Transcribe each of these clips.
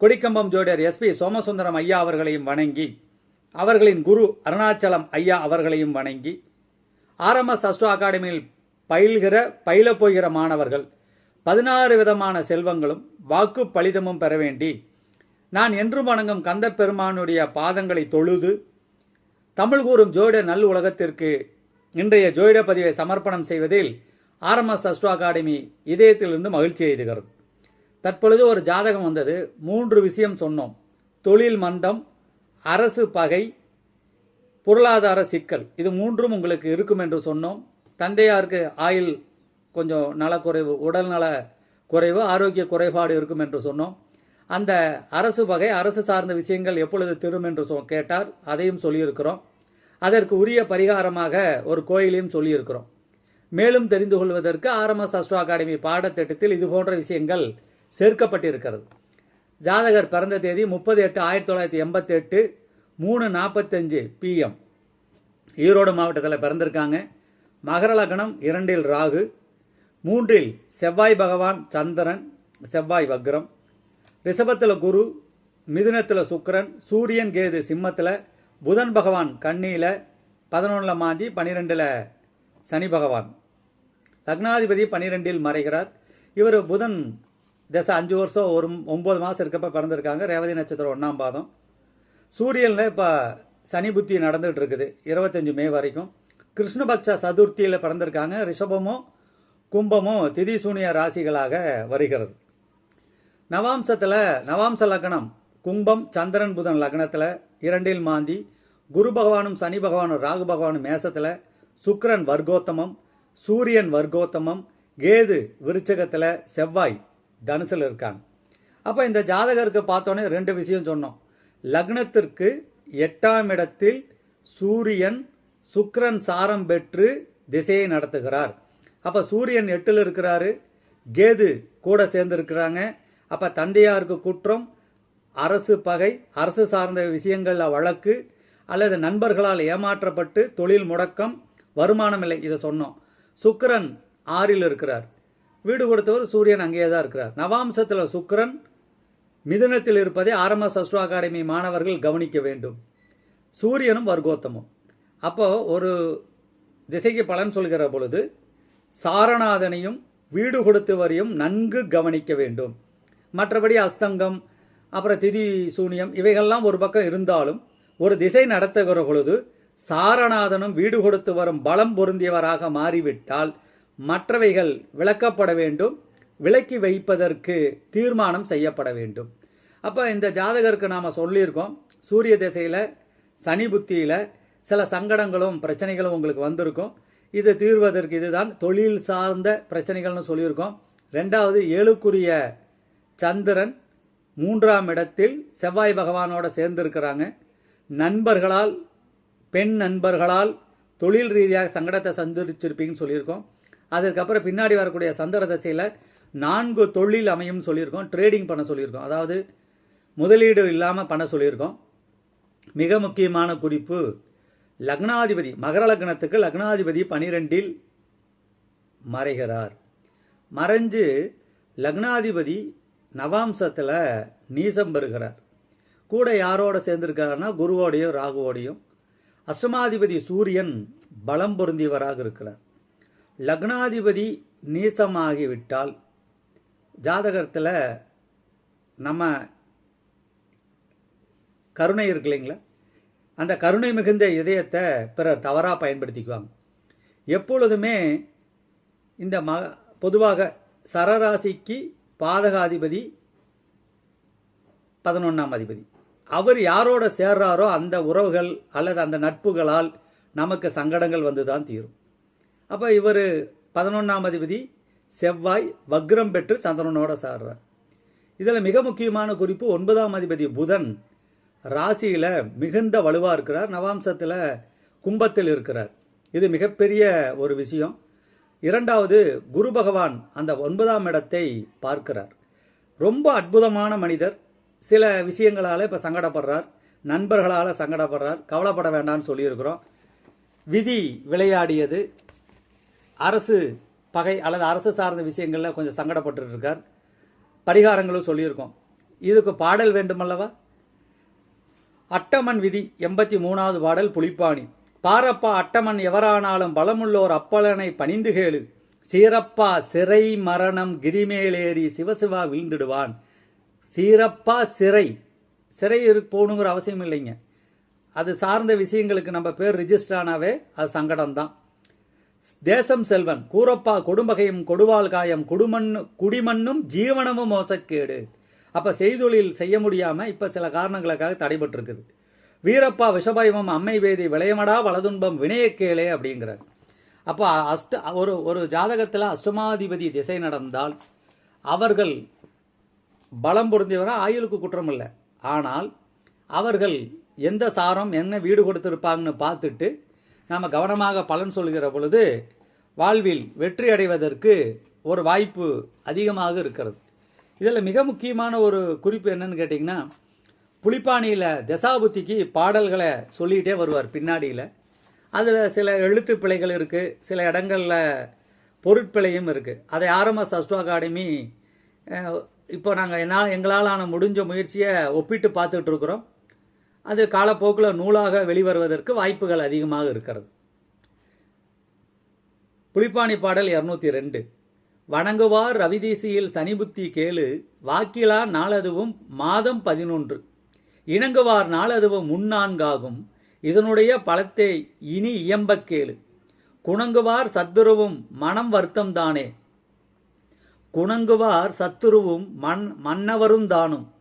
கொடிக்கம்பம் ஜோடியர் SP Somasundaram ஐயா அவர்களையும் வணங்கி அவர்களின் குரு அருணாச்சலம் ஐயா அவர்களையும் வணங்கி ஆர்எம்எஸ் அஸ்ட்ரோ அகாடமியில் பயில்கிற பயிலப் போகிற மாணவர்கள் பதினாறு விதமான செல்வங்களும் வாக்கு பலிதமும் பெற வேண்டி நான் என்றும் வணங்கும் கந்தப் பெருமானுடைய பாதங்களை தொழுது தமிழ் கூறும் ஜோயிட நல் உலகத்திற்கு இன்றைய ஜோயிட பதிவை சமர்ப்பணம் செய்வதில் ஆர்எம்எஸ் அஸ்ட்ரோ அகாடமி இதயத்திலிருந்து மகிழ்ச்சி எய்துகிறது தற்பொழுது ஒரு ஜாதகம் வந்தது. மூன்று விஷயம் சொன்னோம். தொழில் மந்தம் அரசு பகை பொருளாதார சிக்கல். இது மூன்றும் உங்களுக்கு இருக்கும் என்று சொன்னோம். தந்தையாருக்கு ஆயுள் கொஞ்சம் நலக்குறைவு உடல் நல குறைவு ஆரோக்கிய குறைபாடு இருக்கும் என்று சொன்னோம். அந்த அரசு வகை அரசு சார்ந்த விஷயங்கள் எப்பொழுது திரும் என்று சொ கேட்டார். அதையும் சொல்லியிருக்கிறோம். அதற்கு உரிய பரிகாரமாக ஒரு கோயிலையும் சொல்லியிருக்கிறோம். மேலும் தெரிந்து கொள்வதற்கு ஆர்எம்எஸ் அஸ்ட்ரோ அகாடமி பாடத்திட்டத்தில் இது போன்ற விஷயங்கள் சேர்க்கப்பட்டிருக்கிறது. ஜாதகர் பிறந்த தேதி முப்பது எட்டு ஆயிரத்தி தொள்ளாயிரத்தி எண்பத்தி எட்டு மூணு நாற்பத்தஞ்சு பிஎம் ஈரோடு மாவட்டத்தில் பிறந்திருக்காங்க. மகர லக்னம் இரண்டில் ராகு மூன்றில் செவ்வாய் பகவான் சந்திரன் செவ்வாய் வக்ரம். ரிஷபத்தில் குரு மிதுனத்தில் சுக்கரன் சூரியன் கேது சிம்மத்தில் புதன் பகவான் கண்ணியில் பதினொன்றில் மாந்தி பன்னிரெண்டில் சனி பகவான். லக்னாதிபதி பன்னிரெண்டில் மறைகிறார். இவர் புதன் தசை அஞ்சு வருஷம் ஒரு ஒம்பது மாதம் இருக்கப்ப பிறந்திருக்காங்க. ரேவதி நட்சத்திரம் ஒன்றாம் பாதம். சூரியனில் இப்போ சனி புத்தி நடந்துகிட்டு இருக்குது. இருபத்தஞ்சு மே வரைக்கும். கிருஷ்ணபக்ஷ சதுர்த்தியில் பிறந்திருக்காங்க. ரிஷபமும் கும்பமும் திதிசூனிய ராசிகளாக வருகிறது. நவாம்சத்தில் நவாம்ச லக்னம். கும்பம் சந்திரன் புதன் லக்னத்தில். இரண்டில் மாந்தி. குரு பகவானும் சனி பகவானும் ராகு பகவானும் மேசத்தில். சுக்கரன் வர்க்கோத்தமம். சூரியன் வர்க்கோத்தமம். கேது விருச்சகத்தில் செவ்வாய். தனுசில் இருக்காங்க. அப்போ இந்த ஜாதகருக்கு பார்த்தோன்னே ரெண்டு விஷயம் சொன்னோம். லக்னத்திற்கு எட்டாம் இடத்தில் சூரியன் சுக்ரன் சாரம் பெற்று திசையை நடத்துகிறார். அப்போ சூரியன் எட்டில் இருக்கிறாரு கேது கூட சேர்ந்து இருக்கிறாங்க அப்போ தந்தையாருக்கு குற்றம் அரசு பகை அரசு சார்ந்த விஷயங்களில் வழக்கு அல்லது நண்பர்களால் ஏமாற்றப்பட்டு தொழில் முடக்கம் வருமானம் இல்லை இதை சொன்னோம். சுக்கரன் ஆறில் இருக்கிறார். வீடு கொடுத்தவர் சூரியன் அங்கேயே தான் இருக்கிறார். நவாம்சத்தில் சுக்கிரன் மிதுனத்தில் இருப்பதை ஆர்எம்எஸ் அஸ்ட்ரோ அகாடமி மாணவர்கள் கவனிக்க வேண்டும். சூரியனும் வர்க்கோத்தமும். அப்போ ஒரு திசைக்கு பலன் சொல்கிற பொழுது சாரநாதனையும் வீடு கொடுத்தவரையும் நன்கு கவனிக்க வேண்டும். மற்றபடி அஸ்தங்கம் அப்புறம் திதி சூனியம் இவைகள்லாம் ஒரு பக்கம் இருந்தாலும் ஒரு திசை நடத்துகிற பொழுது சாரநாதனும் வீடு கொடுத்து வரும் பலம் பொருந்தியவராக மாறிவிட்டால் மற்றவைகள் விளக்கப்பட வேண்டும் விலக்கி வைப்பதற்கு தீர்மானம் செய்யப்பட வேண்டும். அப்போ இந்த ஜாதகருக்கு நாம் சொல்லியிருக்கோம் சூரிய திசையில் சனி புத்தியில் சில சங்கடங்களும் பிரச்சனைகளும் உங்களுக்கு வந்திருக்கும். இது தீர்வதற்கு இதுதான் தொழில் சார்ந்த பிரச்சனைகள்னு சொல்லியிருக்கோம். ரெண்டாவது ஏழுக்குரிய சந்திரன் மூன்றாம் இடத்தில் செவ்வாய் பகவானோட சேர்ந்திருக்கிறாங்க. நண்பர்களால் பெண் நண்பர்களால் தொழில் ரீதியாக சங்கடத்தை சந்திச்சிருப்பீங்கன்னு சொல்லியிருக்கோம். அதுக்கப்புறம் பின்னாடி வரக்கூடிய சந்திர தசையில் நான்கு தொழில் அமையும் சொல்லியிருக்கோம் ட்ரேடிங் பண்ண சொல்லியிருக்கோம். அதாவது முதலீடு இல்லாமல் பண்ண சொல்லியிருக்கோம். மிக முக்கியமான குறிப்பு லக்னாதிபதி மகர லக்னத்துக்கு லக்னாதிபதி பனிரெண்டில் மறைகிறார். மறைஞ்சு லக்னாதிபதி நவாம்சத்தில் நீசம் பெறுகிறார். கூட யாரோட சேர்ந்திருக்காருன்னா குருவோடையும் ராகுவோடையும். அஷ்டமாதிபதி சூரியன் பலம் பொருந்தியவராக இருக்கிறார். லக்னாதிபதி நீசமாகிவிட்டால் ஜாதகத்தில் நம்ம கருணை இருக்கு இல்லைங்களா? அந்த கருணை மிகுந்த இதயத்தை பிறர் தவறாக பயன்படுத்திக்குவாங்க. எப்பொழுதுமே இந்த ம பொதுவாக சரராசிக்கு பாதகாதிபதி பதினொன்றாம் அதிபதி. அவர் யாரோட சேர்றாரோ அந்த உறவுகள் அல்லது அந்த நட்புகளால் நமக்கு சங்கடங்கள் வந்து தான் தீரும். அப்போ இவர் பதினொன்றாம் அதிபதி செவ்வாய் வக்ரம் பெற்று சந்திரனோட சாடுறார் இதில் மிக முக்கியமான குறிப்பு ஒன்பதாம் அதிபதி புதன் ராசியில் மிகுந்த வலுவாக இருக்கிறார். நவாம்சத்தில் கும்பத்தில் இருக்கிறார். இது மிகப்பெரிய ஒரு விஷயம். இரண்டாவது குரு பகவான் அந்த ஒன்பதாம் இடத்தை பார்க்கிறார். ரொம்ப அற்புதமான மனிதர். சில விஷயங்களால் இப்போ சங்கடப்படுறார். நண்பர்களால் சங்கடப்படுறார். கவலைப்பட வேண்டாம்னு சொல்லியிருக்கிறோம். விதி விளையாடியது. அரசு பகை அல்லது அரசு சார்ந்த விஷயங்களில் கொஞ்சம் சங்கடப்பட்டு இருக்கார் பரிகாரங்களும் சொல்லியிருக்கோம். இதுக்கு பாடல் வேண்டுமல்லவா? அட்டமன் விதி எண்பத்தி மூணாவது பாடல் புலிப்பாணி. பாரப்பா அட்டமன் எவரானாலும் பலமுள்ளோர் அப்பலனை பணிந்து கேளு. சீரப்பா சிறை மரணம் கிரிமேலேறி சிவசிவா வீழ்ந்திடுவான். சீரப்பா சிறை. சிறை இரு போகணுங்கிற அவசியம் இல்லைங்க. அது சார்ந்த விஷயங்களுக்கு நம்ம பேர் ரிஜிஸ்டர் ஆனாவே அது சங்கடம்தான். தேசம் செல்வன் கூரப்பா கொடும்பகையும் கொடுவாள் காயம் குடுமண்ணு குடிமண்ணும் ஜீவனமும் மோசக்கேடு. அப்போ செய்தொழில் செய்ய முடியாமல் இப்போ சில காரணங்களுக்காக தடைபட்டுருக்குது. வீரப்பா விஷபயமம் அம்மை வேதி விளையமடா வலதுன்பம் வினயக்கேளே அப்படிங்கிறார். அப்போ அஷ்ட ஒரு ஒரு ஜாதகத்தில் அஷ்டமாதிபதி திசை நடந்தால் அவர்கள் பலம் பொருந்தியவரா ஆயுளுக்கு குற்றம் இல்லை ஆனால் அவர்கள் எந்த சாரம் என்ன வீடு கொடுத்துருப்பாங்கன்னு பார்த்துட்டு நாம் கவனமாக பலன் சொல்கிற பொழுது வாழ்வில் வெற்றி அடைவதற்கு ஒரு வாய்ப்பு அதிகமாக இருக்கிறது. இதில் மிக முக்கியமான ஒரு குறிப்பு என்னன்னு கேட்டிங்கன்னா புலிப்பாணியில் தசாபுத்திக்கு பாடல்களை சொல்லிகிட்டே வருவார் பின்னாடியில். அதில் சில எழுத்து பிழைகள் இருக்குது சில இடங்களில் பொருட்பிழையும் இருக்குது அதை ஆர்எம்எஸ் அஸ்ட்ரோ அகாடமி இப்போ நாங்கள் என்ன எங்களாலான முடிஞ்ச முயற்சியை ஒப்பிட்டு பார்த்துட்ருக்குறோம் அது காலப்போக்கில் நூலாக வெளிவருவதற்கு வாய்ப்புகள் அதிகமாக இருக்கிறது. புலிப்பாணி பாடல் இருநூத்தி ரெண்டு. வணங்குவார் ரவிதீசியில் சனிபுத்தி கேளு வாக்கிலா நாளதுவும் மாதம் பதினொன்று. இணங்குவார் நாளதுவும் முன்னான்காகும் இதனுடைய பலத்தை இனி இயம்பக் கேளு. குணங்குவார் சத்துருவும் மனம் வருத்தம் தானே. குணங்குவார் சத்துருவும் மண் மன்னவரும் தானும்.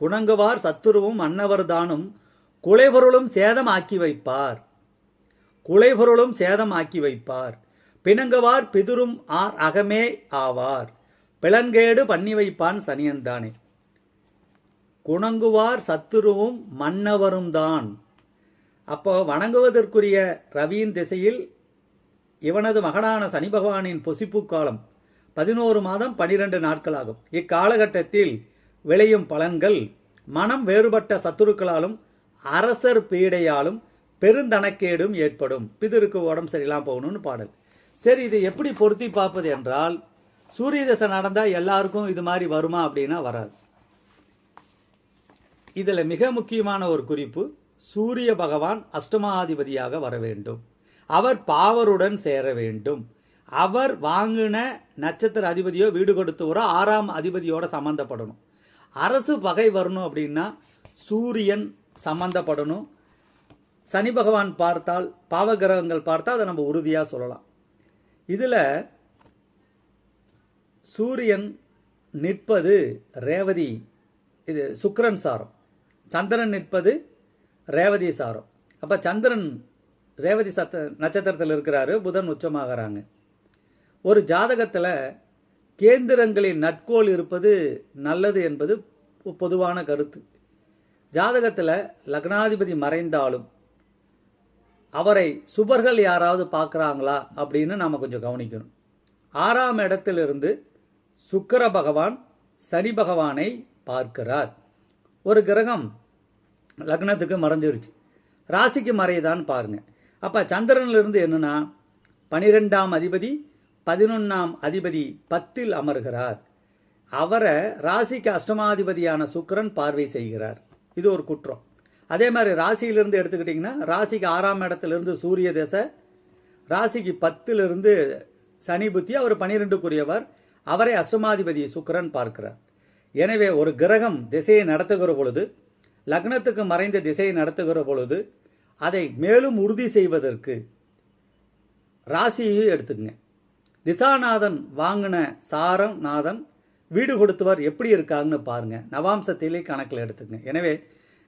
குணங்குவார் சத்துருவும் மன்னவர் தானும் குலைபொருளும் சேதம் ஆக்கி வைப்பார். குலைபொருளும் சேதம் ஆக்கி வைப்பார். பிணங்குவார் பிதுரும் ஆர் அகமே ஆவார். பிளங்கேடு பண்ணி வைப்பான் சனியன்தானே. குணங்குவார் சத்துருவும் மன்னவரும் தான். அப்போ வணங்குவதற்குரிய ரவியின் திசையில் இவனது மகனான சனி பகவானின் பொசிப்பு காலம் பதினோரு மாதம் பனிரெண்டு நாட்களாகும். இக்காலகட்டத்தில் விளையும் பலன்கள் மனம் வேறுபட்ட சத்துருக்களாலும் அரசர் பீடையாலும் பெருந்தனக்கேடும் ஏற்படும். பிதருக்கு உடம்பு சரியில்லாம போகணும்னு பாடல். சரி இதை எப்படி பொருத்தி பார்ப்பது என்றால் சூரிய தசை நடந்தால் எல்லாருக்கும் இது மாதிரி வருமா அப்படின்னா வராது. இதில் மிக முக்கியமான ஒரு குறிப்பு சூரிய பகவான் அஷ்டமாதிபதியாக வர வேண்டும். அவர் பாவருடன் சேர வேண்டும். அவர் வாங்கின நட்சத்திர அதிபதியோ வீடு கொடுத்தவரோ ஆறாம் அதிபதியோட சம்பந்தப்படணும். அரசு பகை வரணும் அப்படின்னா சூரியன் சம்பந்தப்படணும். சனி பகவான் பார்த்தால் பாவகிரகங்கள் பார்த்தா அதை நம்ம உறுதியாக சொல்லலாம். இதில் சூரியன் நிற்பது ரேவதி இது சுக்கிரன் சாரம். சந்திரன் நிற்பது ரேவதி சாரம். அப்போ சந்திரன் ரேவதி சத்த நட்சத்திரத்தில் இருக்கிறாரு புதன் உச்சமாகறாங்க. ஒரு ஜாதகத்தில் கேந்திரங்களின் நட்கோல் இருப்பது நல்லது என்பது பொதுவான கருத்து. ஜாதகத்தில் லக்னாதிபதி மறைந்தாலும் அவரை சுபர்கள் யாராவது பார்க்குறாங்களா அப்படின்னு நாம் கொஞ்சம் கவனிக்கணும். ஆறாம் இடத்திலிருந்து சுக்கர பகவான் சனி பகவானை பார்க்கிறார். ஒரு கிரகம் லக்னத்துக்கு மறைஞ்சிருச்சு. ராசிக்கு மறையுதான்னு பாருங்க. அப்போ சந்திரன்லேருந்து என்னன்னா பனிரெண்டாம் அதிபதி பதினொன்னாம் அதிபதி பத்தில் அமர்கிறார். அவரை ராசிக்கு அஷ்டமாதிபதியான சுக்கிரன் பார்வை செய்கிறார். இது ஒரு குற்றம். அதே மாதிரி ராசியிலிருந்து எடுத்துக்கிட்டிங்கன்னா ராசிக்கு ஆறாம் இடத்துலேருந்து சூரிய தசை ராசிக்கு பத்திலிருந்து சனி புத்தி அவர் பனிரெண்டுக்குரியவர் அவரை அஷ்டமாதிபதி சுக்கிரன் பார்க்கிறார். எனவே ஒரு கிரகம் திசையை நடத்துகிற பொழுது லக்னத்துக்கு மறைந்த திசையை நடத்துகிற பொழுது அதை மேலும் உறுதி செய்வதற்கு ராசியையும் எடுத்துக்கங்க. திசாநாதன் வாங்கின சாரம் நாதன் வீடு கொடுத்தவர் எப்படி இருக்காங்கன்னு பாருங்க. நவாம்சத்திலே கணக்கில் எடுத்துங்க எனவே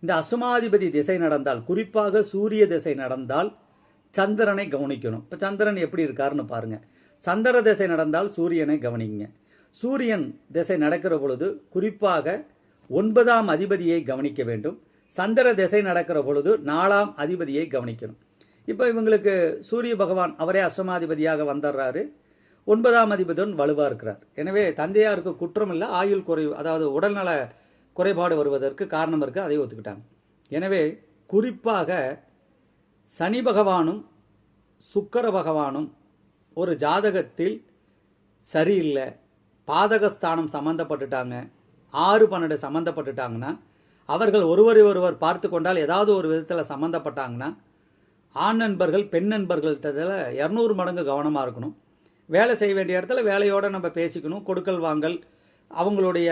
இந்த அசுமாதிபதி திசை நடந்தால் குறிப்பாக சூரிய திசை நடந்தால் சந்திரனை கவனிக்கணும். இப்போ சந்திரன் எப்படி இருக்காருன்னு பாருங்க. சந்திர திசை நடந்தால் சூரியனை கவனிங்க. சூரியன் திசை நடக்கிற பொழுது குறிப்பாக ஒன்பதாம் அதிபதியை கவனிக்க வேண்டும். சந்திர திசை நடக்கிற பொழுது நாலாம் அதிபதியை கவனிக்கணும். இப்போ இவங்களுக்கு சூரிய பகவான் அவரே அஸ்வமாதிபதியாக வந்துடுறாரு ஒன்பதாம் அதிபதியுடன் வலுவா இருக்கிறார். எனவே தந்தையாருக்கு குற்றம் இல்லை ஆயுள் குறைவு அதாவது உடல்நல குறைபாடு வருவதற்கு காரணம் இருக்கு அதை ஒத்துக்கிட்டாங்க. எனவே குறிப்பாக சனி பகவானும் சுக்கர பகவானும் ஒரு ஜாதகத்தில் சரியில்லை பாதகஸ்தானம் சம்மந்தப்பட்டுட்டாங்க ஆறு பன்னெண்டு சம்மந்தப்பட்டுட்டாங்கன்னா அவர்கள் ஒருவரை ஒருவர் பார்த்து கொண்டால் ஏதாவது ஒரு விதத்தில் சம்மந்தப்பட்டாங்கன்னா ஆண் நண்பர்கள் பெண் நண்பர்கள்ட்டதில் இரநூறு மடங்கு கவனமாக இருக்கணும். வேலை செய்ய வேண்டிய இடத்துல வேலையோடு நம்ம பேசிக்கணும் கொடுக்கல் வாங்கல். அவங்களுடைய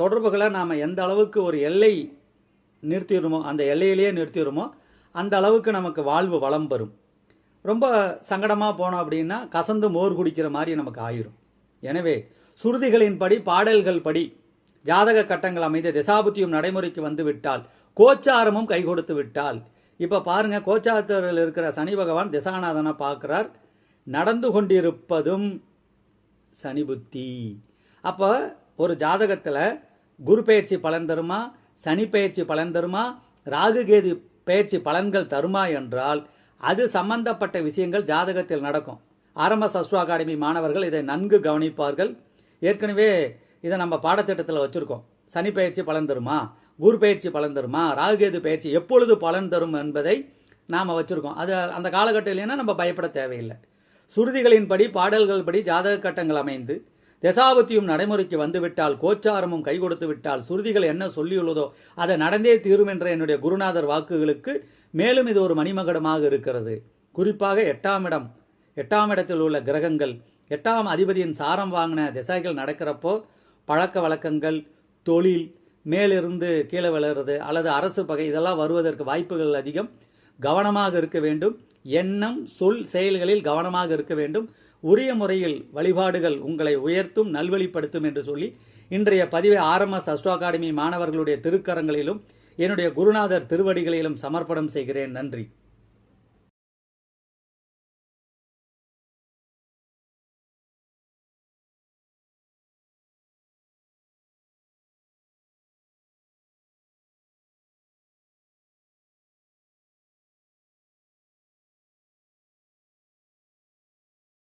தொடர்புகளை நாம் எந்த அளவுக்கு ஒரு எல்லை நிறுத்திடுமோ அந்த எல்லையிலேயே நிறுத்திடுமோ அந்த அளவுக்கு நமக்கு வாழ்வு வளம் பெறும். ரொம்ப சங்கடமாக போனோம் அப்படின்னா கசந்து மோர் குடிக்கிற மாதிரி நமக்கு ஆயிரும். எனவே சுருதிகளின்படி பாடல்கள் படி ஜாதக கட்டங்கள் அமைந்த திசாபுத்தியும் நடைமுறைக்கு வந்து விட்டால் கோச்சாரமும் கை கொடுத்து விட்டால் இப்போ பாருங்க கோச்சாரத்தில் இருக்கிற சனி பகவான் திசாநாதனை பார்க்குறார். நடந்து கொண்டிருப்பதும் சனி புத்தி. அப்போ ஒரு ஜாதகத்தில் குரு பயிற்சி பலன் தருமா சனி பயிற்சி பலன் தருமா ராகு கேது பயிற்சி பலன்கள் தருமா என்றால் அது சம்பந்தப்பட்ட விஷயங்கள் ஜாதகத்தில் நடக்கும். ஆரம்ப சஸ்வ அகாடமி மாணவர்கள் இதை நன்கு கவனிப்பார்கள். ஏற்கனவே இதை நம்ம பாடத்திட்டத்தில் வச்சுருக்கோம். சனி பயிற்சி பலன் தருமா குரு பயிற்சி பலன் தருமா ராகுகேது பயிற்சி எப்பொழுது பலன் தரும் என்பதை நாம் வச்சுருக்கோம். அது அந்த காலகட்டம் இல்லைன்னா நம்ம பயப்பட தேவையில்லை. சுருதிகளின்படி பாடல்கள் படி ஜாதக கட்டங்கள் அமைந்து தசாபத்தியும் நடைமுறைக்கு வந்துவிட்டால் கோச்சாரமும் கை கொடுத்து விட்டால் சுருதிகள் என்ன சொல்லியுள்ளதோ அதை நடந்தே தீரும் என்ற என்னுடைய குருநாதர் வாக்குகளுக்கு மேலும் இது ஒரு மணிமகடமாக இருக்கிறது. குறிப்பாக எட்டாம் இடம் எட்டாம் இடத்தில் உள்ள கிரகங்கள் எட்டாம் அதிபதியின் சாரம் வாங்கின திசைகள் நடக்கிறப்போ பழக்க வழக்கங்கள் தொழில் மேலிருந்து கீழே விழுறது அல்லது அரசு பகை இதெல்லாம் வருவதற்கு வாய்ப்புகள் அதிகம். கவனமாக இருக்க வேண்டும். எண்ணம் சொல் செயல்களில் கவனமாக இருக்க வேண்டும். உரிய முறையில் வழிபாடுகள் உங்களை உயர்த்தும் நல்வழிப்படுத்தும் என்று சொல்லி இன்றைய பதிவை ஆர்எம்எஸ் அஸ்ட்ரோ அகாடமி மாணவர்களுடைய திருக்கரங்களிலும் என்னுடைய குருநாதர் திருவடிகளிலும் சமர்ப்பணம் செய்கிறேன். நன்றி.